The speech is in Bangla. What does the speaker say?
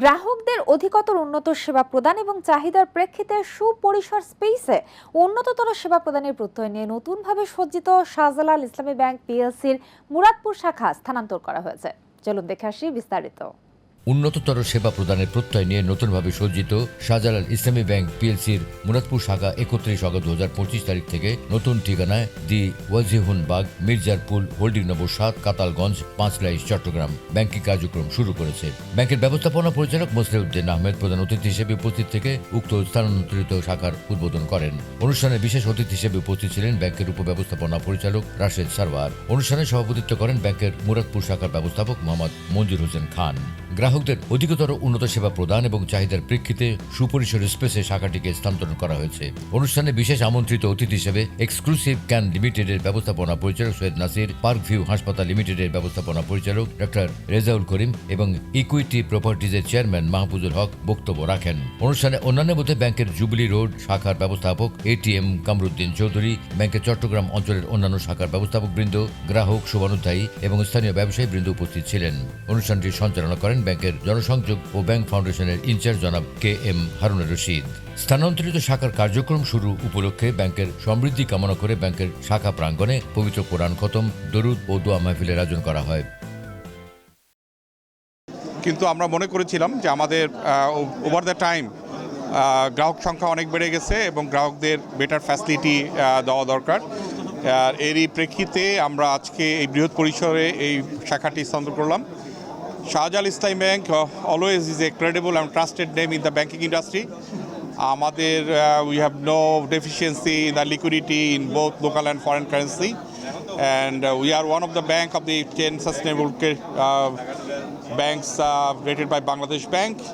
গ্রাহকদের অধিকতর উন্নত সেবা প্রদান এবং চাহিদার প্রেক্ষিতে সুপরিসর স্পেসে উন্নততর সেবা প্রদানের প্রত্যয় নিয়ে নতুনভাবে সজ্জিত শাহজালাল ইসলামী ব্যাংক পিএলসির মুরাদপুর শাখা স্থানান্তর করা হয়েছে চলুন দেখে আসি বিস্তারিত উন্নততর সেবা প্রদানের প্রত্যয় নিয়ে নতুনভাবে সজ্জিত শাহজালাল ইসলামী ব্যাংক পিএলসির মুরাদপুর শাখা একত্রিশ অগস্ট দু হাজার পঁচিশ তারিখ থেকে নতুন ঠিকানায় দি ওয়াজিহুন বাগ মির্জারপুল হোল্ডিং নম্বর সাত কাতালগঞ্জ পাঁচলাই চট্টগ্রাম ব্যাংকিং কার্যক্রম শুরু করেছে ব্যাংকের ব্যবস্থাপনা পরিচালক মোসলেউদ্দিন আহমেদ প্রধান অতিথি হিসেবে উপস্থিত থেকে উক্ত স্থানান্তরিত শাখার উদ্বোধন করেন অনুষ্ঠানে বিশেষ অতিথি হিসেবে উপস্থিত ছিলেন ব্যাংকের উপব্যবস্থাপনা পরিচালক রাশেদ সারওয়ার অনুষ্ঠানে সভাপতিত্ব করেন ব্যাংকের মুরাদপুর শাখার ব্যবস্থাপক মোহাম্মদ মঞ্জুর হোসেন খান গ্রাহক গ্রাহকদের অধিকতর উন্নত সেবা প্রদান এবং চাহিদার প্রেক্ষিতে সুপরিসর স্পেসে শাখাটিকে স্থানান্তর করা হয়েছে অনুষ্ঠানে বিশেষ আমন্ত্রিত অতিথি হিসেবে এক্সক্লুসিভ ক্যান লিমিটেডের ব্যবস্থাপনা পরিচালক সৈয়দ নাসির পার্ক ভিউ হাসপাতাল লিমিটেডের ব্যবস্থাপনা পরিচালক ডক্টর রেজাউল করিম এবং ইকুইটি প্রপার্টিজের চেয়ারম্যান মাহফুজুল হক বক্তব্য রাখেন অনুষ্ঠানে অন্যান্যের মধ্যে ব্যাংকের জুবলি রোড শাখার ব্যবস্থাপক এটিএম কামরুদ্দিন চৌধুরী ব্যাংকের চট্টগ্রাম অঞ্চলের অন্যান্য শাখার ব্যবস্থাপক বৃন্দ গ্রাহক শোভানুধ্যায়ী এবং স্থানীয় ব্যবসায়ী বৃন্দ উপস্থিত ছিলেন অনুষ্ঠানটি সঞ্চালনা করেন ব্যাংকের ব্যাংকের জনসংযোগ ও ব্যাংক ফাউন্ডেশনের ইনচার্জ জনাব কে এম হারুনা রশিদ স্থানান্তরিত শাখার কার্যক্রম শুরু উপলক্ষে ব্যাংকের সমৃদ্ধি কামনা করে ব্যাংকের শাখা প্রাঙ্গণে পবিত্র কোরআন খতম দরুদ ও দোয়া মাহফিলের আয়োজন করা হয় কিন্তু আমরা মনে করেছিলাম যে আমাদের ওভার দ্য টাইম গ্রাহক সংখ্যা অনেক বেড়ে গেছে এবং গ্রাহকদের বেটার ফ্যাসিলিটি দেওয়া দরকার এরই প্রেক্ষিতে আমরা আজকে এই বৃহৎ পরিসরে এই শাখাটি স্থান করলাম Shahjahal Islam Bank uh, always is a credible and trusted name in the banking industry. Uh, we have no deficiency in the liquidity in both local and foreign currency. And uh, we are one of the banks of the 10 sustainable banks rated by Bangladesh Bank.